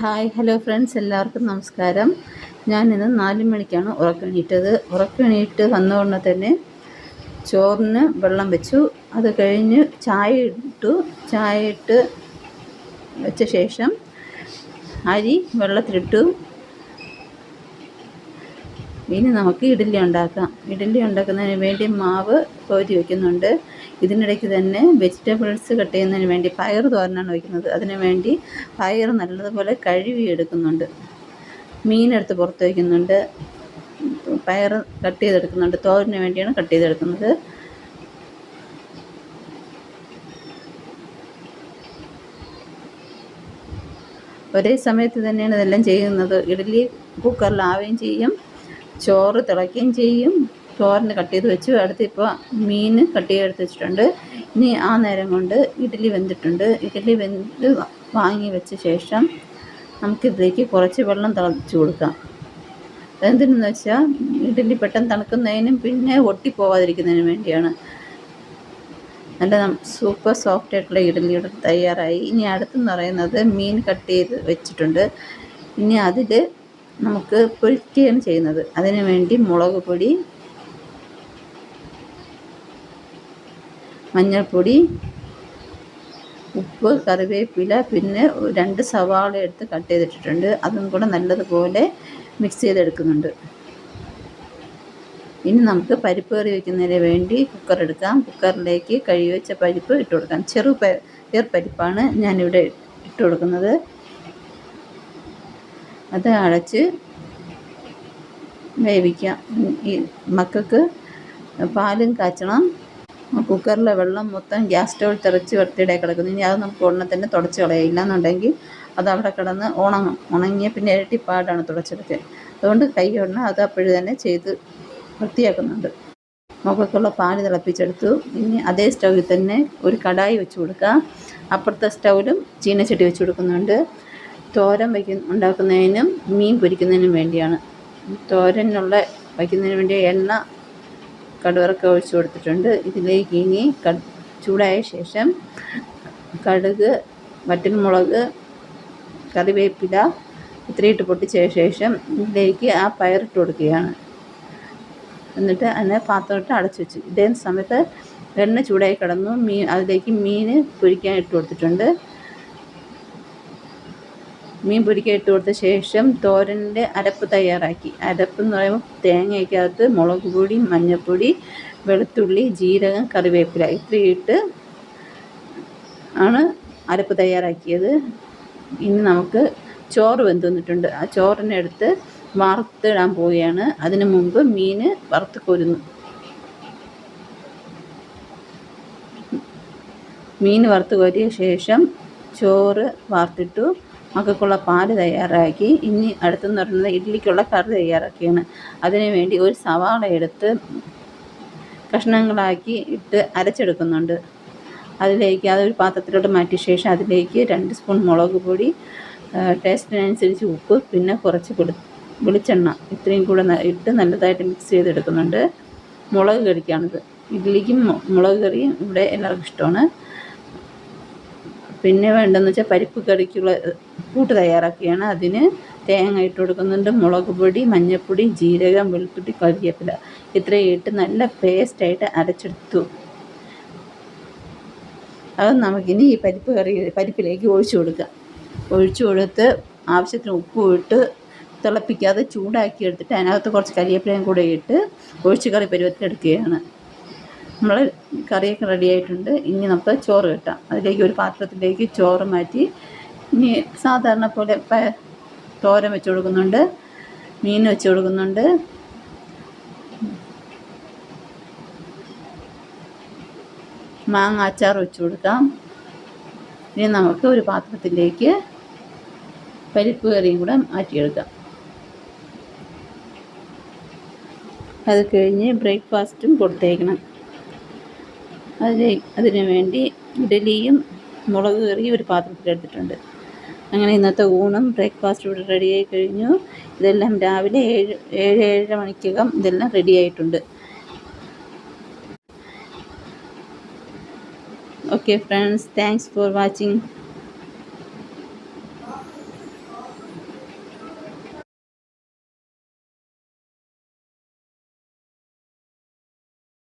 Hi hello friends എല്ലാവർക്കും നമസ്കാരം. ഞാൻ ഇന്ന് നാല് മണിക്കാണ് ഉറക്കണീറ്റത്. ഉറക്കണീറ്റ് വന്ന തന്നെ ചോറിന് വെള്ളം വെച്ചു. അത് കഴിഞ്ഞ് ചായ ഇട്ടു. ചായ ഇട്ട് വെച്ച ശേഷം അരി വെള്ളത്തിലിട്ടു. ഇനി നമുക്ക് ഇഡ്ഡലി ഉണ്ടാക്കാം. ഇഡ്ഡലി ഉണ്ടാക്കുന്നതിന് വേണ്ടി മാവ് കോരി വയ്ക്കുന്നുണ്ട് ഇതിനിടയ്ക്ക് തന്നെ വെജിറ്റബിൾസ് കട്ട് ചെയ്യുന്നതിന് വേണ്ടി പയർ തോരനാണ് വയ്ക്കുന്നത്. അതിന് വേണ്ടി പയർ നല്ലതുപോലെ കഴുകി എടുക്കുന്നുണ്ട്. മീനെടുത്ത് പുറത്ത് വയ്ക്കുന്നുണ്ട് പയർ കട്ട് ചെയ്തെടുക്കുന്നുണ്ട്. തോരന് വേണ്ടിയാണ് കട്ട് ചെയ്തെടുക്കുന്നത്. ഒരേ സമയത്ത് തന്നെയാണ് ഇതെല്ലാം ചെയ്യുന്നത്. ഇഡ്ഡലി കുക്കറിലാവുകയും ചെയ്യും. ചോറ് തിളയ്ക്കുകയും ചെയ്യും. ചോറിന് കട്ട് ചെയ്ത് വെച്ചു. അടുത്തിപ്പോൾ മീൻ കട്ട് ചെയ്തെടുത്ത് വെച്ചിട്ടുണ്ട്. ഇനി ആ നേരം കൊണ്ട് ഇഡ്ഡലി വെന്തിട്ടുണ്ട്. ഇഡ്ഡലി വെന്ത് വാങ്ങി വെച്ച ശേഷം നമുക്കിതിലേക്ക് കുറച്ച് വെള്ളം തിളച്ച് കൊടുക്കാം. എന്തിനെന്ന് വെച്ചാൽ ഇഡ്ഡലി പെട്ടെന്ന് തണുക്കുന്നതിനും പിന്നെ ഒട്ടിപ്പോവാതിരിക്കുന്നതിനും വേണ്ടിയാണ്. നല്ല സൂപ്പർ സോഫ്റ്റ് ആയിട്ടുള്ള ഇഡ്ഡലിയുടെ തയ്യാറായി. ഇനി അടുത്തെന്ന് പറയുന്നത് മീൻ കട്ട് ചെയ്ത് വെച്ചിട്ടുണ്ട്. ഇനി അതിൽ നമുക്ക് പൊരിക്കുകയാണ് ചെയ്യുന്നത്. അതിന് വേണ്ടി മുളക് പൊടി മഞ്ഞൾപ്പൊടി ഉപ്പ് കറിവേപ്പില പിന്നെ രണ്ട് സവാള എടുത്ത് കട്ട് ചെയ്തിട്ടിട്ടുണ്ട്. അതും കൂടെ നല്ലതുപോലെ മിക്സ് ചെയ്തെടുക്കുന്നുണ്ട്. ഇനി നമുക്ക് പരിപ്പ് കറി വയ്ക്കുന്നതിന് വേണ്ടി കുക്കർ എടുക്കാം. കുക്കറിലേക്ക് കഴുകി വെച്ച പരിപ്പ് ഇട്ട് കൊടുക്കാം ചെറു പേർ പരിപ്പാണ് ഞാനിവിടെ ഇട്ട് കൊടുക്കുന്നത് അത് അടച്ച് വേവിക്കാം. ഈ മക്കൾക്ക് പാലും കാച്ചണം. കുക്കറിലെ വെള്ളം മൊത്തം ഗ്യാസ് സ്റ്റോവ് തിറച്ച് വെട്ടിയിടെ കിടക്കുന്നു. ഇനി അത് നമുക്ക് ഉടനെ തന്നെ തുടച്ച് കളയാം. ഇല്ലാന്നുണ്ടെങ്കിൽ അത് അവിടെ കിടന്ന് ഉണങ്ങും. ഉണങ്ങിയ പിന്നെ ഇരട്ടിപ്പാടാണ് തുടച്ചെടുക്കാൻ അതുകൊണ്ട് കൈ ഉടനെ അത് അപ്പോഴും തന്നെ ചെയ്ത് വൃത്തിയാക്കുന്നുണ്ട്. മുകൾക്കുള്ള പാൽ തിളപ്പിച്ചെടുത്തു. ഇനി അതേ സ്റ്റൗവിൽ തന്നെ ഒരു കടായി വെച്ച് കൊടുക്കുക അപ്പുറത്തെ സ്റ്റൗവിലും ചീനച്ചട്ടി വെച്ച് കൊടുക്കുന്നുണ്ട്. തോരൻ വയ്ക്കുന്ന ഉണ്ടാക്കുന്നതിനും മീൻ പൊരിക്കുന്നതിനും വേണ്ടിയാണ്. തോരനുള്ള വയ്ക്കുന്നതിന് വേണ്ടി എണ്ണ കടുവറക്ക ഒഴിച്ചു കൊടുത്തിട്ടുണ്ട്. ഇതിലേക്ക് ഇനി ചൂടായ ശേഷം കടുക് വറ്റൽമുളക് കറിവേപ്പില ഇത്രയിട്ട് പൊട്ടിച്ച ശേഷം ഇതിലേക്ക് ആ പയറിട്ട് കൊടുക്കുകയാണ്. എന്നിട്ട് അതിനെ പാത്രമിട്ട് അടച്ചു വെച്ചു. ഇതേ സമയത്ത് എണ്ണ ചൂടായി കിടന്നു. മീൻ അതിലേക്ക് മീൻ പൊരിക്കാൻ ഇട്ട് കൊടുത്തിട്ടുണ്ട്. മീൻ പൊരിക്കാൻ ഇട്ട് കൊടുത്ത ശേഷം തോരന്റെ അരപ്പ് തയ്യാറാക്കി. അരപ്പ് എന്ന് പറയുമ്പോൾ തേങ്ങയ്ക്കകത്ത് മുളക് പൊടി മഞ്ഞൾപ്പൊടി വെളുത്തുള്ളി ജീരകം കറിവേപ്പില ഇത്രയും ഇട്ട് ആണ് അരപ്പ് തയ്യാറാക്കിയത്. ഇനി നമുക്ക് ചോറ് വെന്ത് വന്നിട്ടുണ്ട് ആ ചോറിനെടുത്ത് വറുത്തിടാൻ പോവുകയാണ്. അതിനു മുമ്പ് മീൻ വറുത്ത് കൊരുന്നു. മീൻ വറുത്ത് കോരിയ ശേഷം ചോറ് വാർത്തിട്ടു. മക്കൾക്കുള്ള പാൽ തയ്യാറാക്കി ഇനി അടുത്തെന്ന് പറയുന്നത് ഇഡ്ഡലിക്കുള്ള കറി തയ്യാറാക്കിയാണ്. അതിന് വേണ്ടി ഒരു സവാള എടുത്ത് കഷ്ണങ്ങളാക്കി ഇട്ട് അരച്ചെടുക്കുന്നുണ്ട്. അതിലേക്ക് അതൊരു പാത്രത്തിലോട്ട് മാറ്റിയ ശേഷം അതിലേക്ക് രണ്ട് സ്പൂൺ മുളക് പൊടി ടേസ്റ്റിനനുസരിച്ച് ഉപ്പ് പിന്നെ കുറച്ച് കൊടു വെളിച്ചെണ്ണ ഇത്രയും കൂടെ ഇട്ട് നല്ലതായിട്ട് മിക്സ് ചെയ്തെടുക്കുന്നുണ്ട്. മുളക് കറിക്കാണിത്. ഇഡ്ഡലിക്കും മുളക് കറിയും ഇവിടെ എല്ലാവർക്കും ഇഷ്ടമാണ്. പിന്നെ വേണ്ടതെന്ന് വെച്ചാൽ പരിപ്പ് കറിക്കുള്ള കൂട്ട് തയ്യാറാക്കുകയാണ് അതിന് തേങ്ങ ഇട്ട് കൊടുക്കുന്നുണ്ട്. മുളക് പൊടി മഞ്ഞൾപ്പൊടി ജീരകം വെളുത്തുള്ളി കരിവേപ്പില ഇത്രയും ഇട്ട് നല്ല പേസ്റ്റായിട്ട് അരച്ചെടുത്തു. അത് നമുക്കിനി ഈ പരിപ്പ് കറി പരിപ്പിലേക്ക് ഒഴിച്ചു കൊടുക്കാം. ഒഴിച്ചു കൊടുത്ത് ആവശ്യത്തിന് ഉപ്പ് ഇട്ട് തിളപ്പിക്കാതെ ചൂടാക്കി എടുത്തിട്ട് അതിനകത്ത് കുറച്ച് കരിവേപ്പിലയും കൂടെ ഇട്ട് ഒഴിച്ചു കറി പരുവത്തിലെടുക്കുകയാണ്. നമ്മൾ കറിയൊക്കെ റെഡി ആയിട്ടുണ്ട്. ഇനി നമുക്ക് ചോറ് കിട്ടാം അതിലേക്ക് ഒരു പാത്രത്തിലേക്ക് ചോറ് മാറ്റി. ഇനി സാധാരണ പോലെ തോരൻ വെച്ച് കൊടുക്കുന്നുണ്ട്. മീൻ വെച്ച് കൊടുക്കുന്നുണ്ട്. മാങ്ങ അച്ചാർ വെച്ച് കൊടുക്കാം. ഇനി നമുക്ക് ഒരു പാത്രത്തിലേക്ക് പരിപ്പ് കറിയും കൂടെ മാറ്റിയെടുക്കാം. അത് കഴിഞ്ഞ് ബ്രേക്ക്ഫാസ്റ്റും കൊടുത്തേക്കണം. അതിന് അതിന് വേണ്ടി ഇഡലിയും മുളക് കറിയും ഒരു പാത്രത്തിലെടുത്തിട്ടുണ്ട് അങ്ങനെ ഇന്നത്തെ ഊണും ബ്രേക്ക്ഫാസ്റ്റും ഇവിടെ റെഡിയായി കഴിഞ്ഞു. ഇതെല്ലാം രാവിലെ ഏഴ് ഏഴ് ഏഴര മണിക്കകം ഇതെല്ലാം റെഡിയായിട്ടുണ്ട് okay friends thanks for watching